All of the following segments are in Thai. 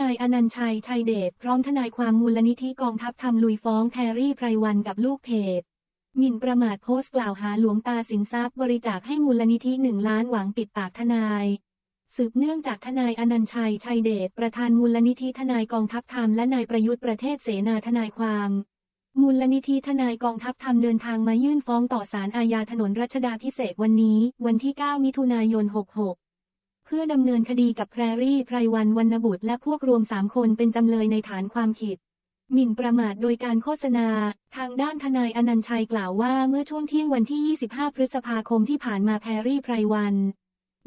นายอนันชัย ชัยเดช พร้อมทนายความมูลนิธิกองทัพทำลุยฟ้องแพรรี่ไพรวันกับลูกเพจหมิ่นประมาทโพสต์กล่าวหาหลวงตาสินทรัพย์บริจาคให้มูลนิธิหนึ่งล้านหวังปิดปากทนาย สืบเนื่องจากทนายอนันชัย ชัยเดช ประธานมูลนิธิทนายกองทัพธรรมและนายประยุทธ์ประเทศเสนาทนายความ มูลนิธิทนายกองทัพธรรมเดินทางมายื่นฟ้องต่อศาลอาญาถนนรัชดาพิเศษวันนี้ วันที่ 9 มิถุนายน 66 เพื่อดำเนินคดีกับแพรรี่ไพรวันวรรณบุตรและพวกรวมสามคนเป็นจำเลยในฐานความผิดหมิ่นประมาทโดยการโฆษณา ทางด้านทนายอนันชัยกล่าวว่าเมื่อช่วงเที่ยงวันที่ 25 พฤษภาคมที่ผ่านมาแพรรี่ไพรวัน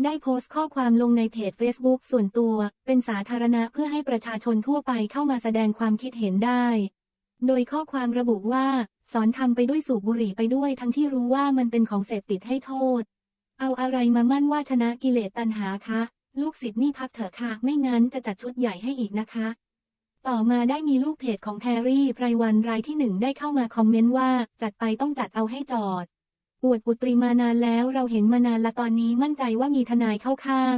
ได้โพสต์ข้อความลงในเพจ Facebook ส่วนตัว เป็นสาธารณะเพื่อให้ประชาชนทั่วไปเข้ามาแสดงความคิดเห็นได้ โดยข้อความระบุว่า สอนทำไปด้วยสูบบุหรี่ไปด้วยทั้งที่รู้ว่ามันเป็นของเสพติดให้โทษ เอาอะไรมามั่นว่าชนะกิเลสตัณหาคะ ลูกศิษย์นี่พักเถอะค่ะ ไม่งั้นจะจัดชุดใหญ่ให้อีกนะคะ ต่อมาได้มีลูกเพจของแพรรี่ไพรวันรายที่หนึ่งได้เข้ามาคอมเมนต์ว่า จัดไปต้องจัดเอาให้จอด อวดปุตรีมานานแล้วเราเห็นมานานละตอนนี้มั่นใจว่ามีทนายเข้าข้าง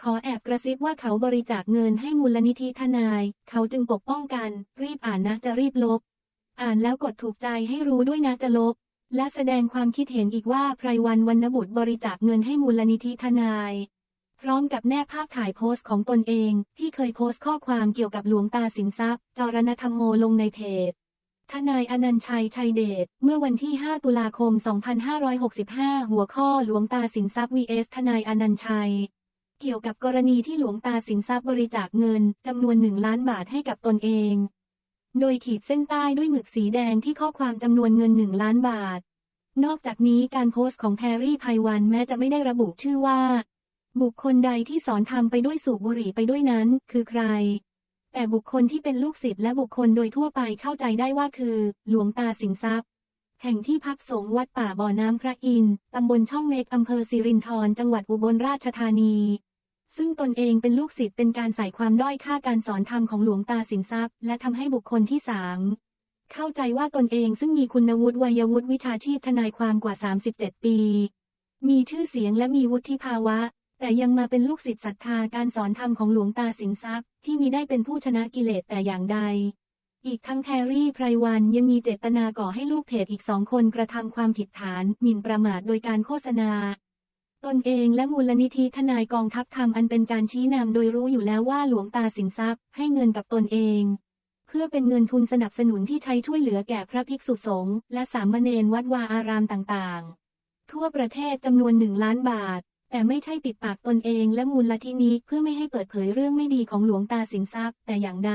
ขอแอบกระซิบว่าเขาบริจาคเงินให้มูลนิธิทนาย เขาจึงปกป้องกัน รีบอ่านนะจะรีบลบ อ่านแล้วกดถูกใจให้รู้ด้วยนะจะลบ และแสดงความคิดเห็นอีกว่าไพรวันวรรณบุตรบริจาคเงินให้มูลนิธิทนาย พร้อมกับแนบภาพถ่ายโพสต์ของตนเอง ที่เคยโพสต์ข้อความเกี่ยวกับหลวงตาสินทรัพย์ จรณธรรมโมลงในเพจทนายอนันชัย ชัยเดช เมื่อวันที่ 5 ตุลาคม 2565 หัวข้อหลวงตาสินทรัพย์ vs ทนายอนันชัย เกี่ยวกับกรณีที่หลวงตาสินทรัพย์บริจาคเงินจำนวนหนึ่งล้านบาทให้กับตนเอง โดยขีดเส้นใต้ด้วยหมึกสีแดงที่ข้อความจำนวนเงินหนึ่งล้านบาท นอกจากนี้การโพสต์ของแพรรี่ไพวันแม้จะไม่ได้ระบุชื่อว่า บุคคลใดที่สอนทำไปด้วยสูบบุหรี่ไปด้วยนั้น คือใคร แต่บุคคลที่เป็นลูกศิษย์และบุคคลโดยทั่วไปเข้าใจได้ว่าคือ หลวงตาสินทรัพย์ แห่งที่พักสงฆ์วัดป่าบ่อน้ำพระอินทร์ตำบลช่องเมกอำเภอสิรินธรจังหวัดอุบลราชธานี ซึ่งตนเองเป็นลูกศิษย์เป็นการใส่ความด้อยค่าการสอนธรรมของหลวงตาสินทรัพย์ และทำให้บุคคลที่สามเข้าใจว่าตนเองซึ่งมีคุณวุฒิวัยวุฒิวิชาชีพทนายความกว่า 37 ปี มีชื่อเสียงและมีวุฒิภาวะ แต่ยังมาเป็นลูกศิษย์ศรัทธาการสอนธรรมของหลวงตาสินทรัพย์ ที่มีได้เป็นผู้ชนะกิเลสแต่อย่างใด อีกทั้งแพรรี่ไพรวันยังมีเจตนาก่อให้ลูกเพจอีกสองคนกระทำความผิดฐานหมิ่นประมาทโดยการโฆษณา ตนเองและมูลนิธิทนายกองทัพธรรมอันเป็นการชี้นำโดยรู้อยู่แล้วว่าหลวงตาสินทรัพย์ ให้เงินกับตนเอง เพื่อเป็นเงินทุนสนับสนุนที่ใช้ช่วยเหลือแก่พระภิกษุสงฆ์และสามเณรวัดวาอารามต่างๆ ทั่วประเทศจำนวนหนึ่งล้านบาท แต่ไม่ใช่ปิดปากตนเองและมูลนิธิเพื่อไม่ให้เปิดเผยเรื่องไม่ดีของหลวงตาสินทรัพย์ แต่อย่างใด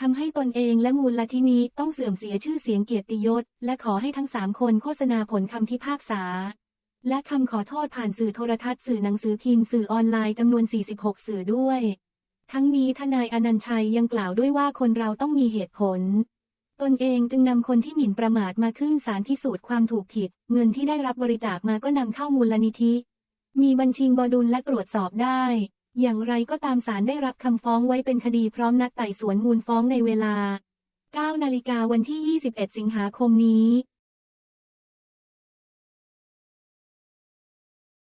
ทำให้ตนเองและมูลนิธิต้องเสื่อมเสียชื่อเสียงเกียรติยศ และขอให้ทั้งสามคนโฆษณาผลคำพิพากษา และคำขอโทษผ่านสื่อโทรทัศน์สื่อหนังสือพิมพ์สื่อออนไลน์จำนวน 46 สื่อด้วย ทั้งนี้ทนายอนันชัยยังกล่าวด้วยว่าคนเราต้องมีเหตุผล ตนเองจึงนำคนที่หมิ่นประมาทมาขึ้นศาลพิสูจน์ความถูกผิด เงินที่ได้รับบริจาคมาก็นำเข้ามูลนิธิ มีบัญชีบดุลและตรวจสอบได้ อย่างไรก็ตามศาลได้รับคำฟ้องไว้เป็นคดีพร้อมนัดไต่สวนมูลฟ้องในเวลา 9 นาฬิกาวันที่ 21 สิงหาคมนี้